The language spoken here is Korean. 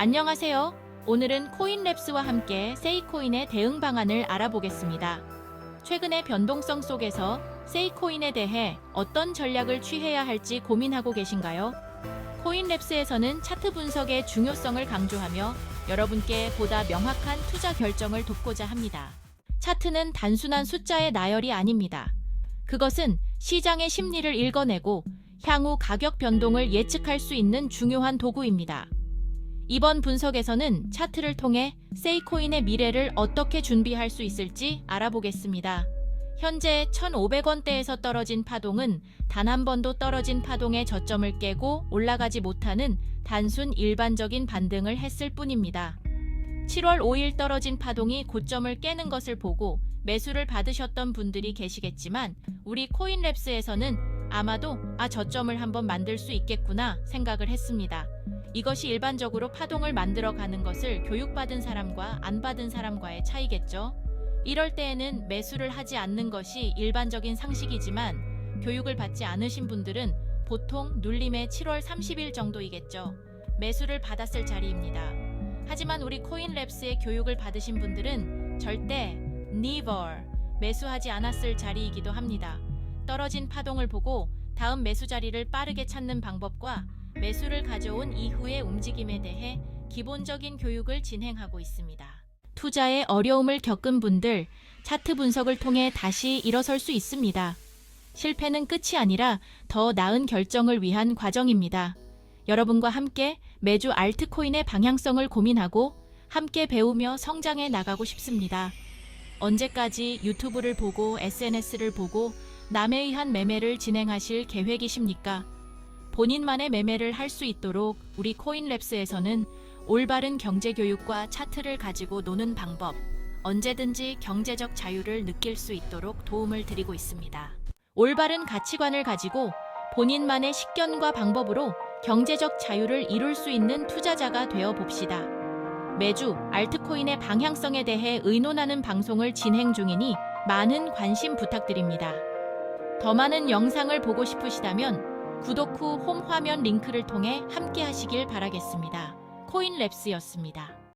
안녕하세요. 오늘은 코인랩스와 함께 세이코인의 대응 방안을 알아보겠습니다. 최근의 변동성 속에서 세이코인에 대해 어떤 전략을 취해야 할지 고민하고 계신가요? 코인랩스에서는 차트 분석의 중요성을 강조하며 여러분께 보다 명확한 투자 결정을 돕고자 합니다. 차트는 단순한 숫자의 나열이 아닙니다. 그것은 시장의 심리를 읽어내고 향후 가격 변동을 예측할 수 있는 중요한 도구입니다. 이번 분석에서는 차트를 통해 세이코인의 미래를 어떻게 준비할 수 있을지 알아보겠습니다. 현재 1,500원대에서 떨어진 파동은 단 한 번도 떨어진 파동의 저점을 깨고 올라가지 못하는 단순 일반적인 반등을 했을 뿐입니다. 7월 5일 떨어진 파동이 고점을 깨는 것을 보고 매수를 받으셨던 분들이 계시겠지만 우리 코인랩스에서는 아마도 아 저점을 한번 만들 수 있겠구나 생각을 했습니다. 이것이 일반적으로 파동을 만들어 가는 것을 교육받은 사람과 안 받은 사람과의 차이겠죠. 이럴 때에는 매수를 하지 않는 것이 일반적인 상식이지만 교육을 받지 않으신 분들은 보통 눌림의 7월 30일 정도이겠죠. 매수를 받았을 자리입니다. 하지만 우리 코인랩스의 교육을 받으신 분들은 절대 never 매수하지 않았을 자리이기도 합니다. 떨어진 파동을 보고 다음 매수 자리를 빠르게 찾는 방법과 매수를 가져온 이후의 움직임에 대해 기본적인 교육을 진행하고 있습니다. 투자에 어려움을 겪은 분들, 차트 분석을 통해 다시 일어설 수 있습니다. 실패는 끝이 아니라 더 나은 결정을 위한 과정입니다. 여러분과 함께 매주 알트코인의 방향성을 고민하고 함께 배우며 성장해 나가고 싶습니다. 언제까지 유튜브를 보고 SNS를 보고 남에 의한 매매를 진행하실 계획이십니까? 본인만의 매매를 할 수 있도록 우리 코인랩스에서는 올바른 경제 교육과 차트를 가지고 노는 방법, 언제든지 경제적 자유를 느낄 수 있도록 도움을 드리고 있습니다. 올바른 가치관을 가지고 본인만의 식견과 방법으로 경제적 자유를 이룰 수 있는 투자자가 되어 봅시다. 매주 알트코인의 방향성에 대해 의논하는 방송을 진행 중이니 많은 관심 부탁드립니다. 더 많은 영상을 보고 싶으시다면 구독 후 홈 화면 링크를 통해 함께 하시길 바라겠습니다. 코인랩스였습니다.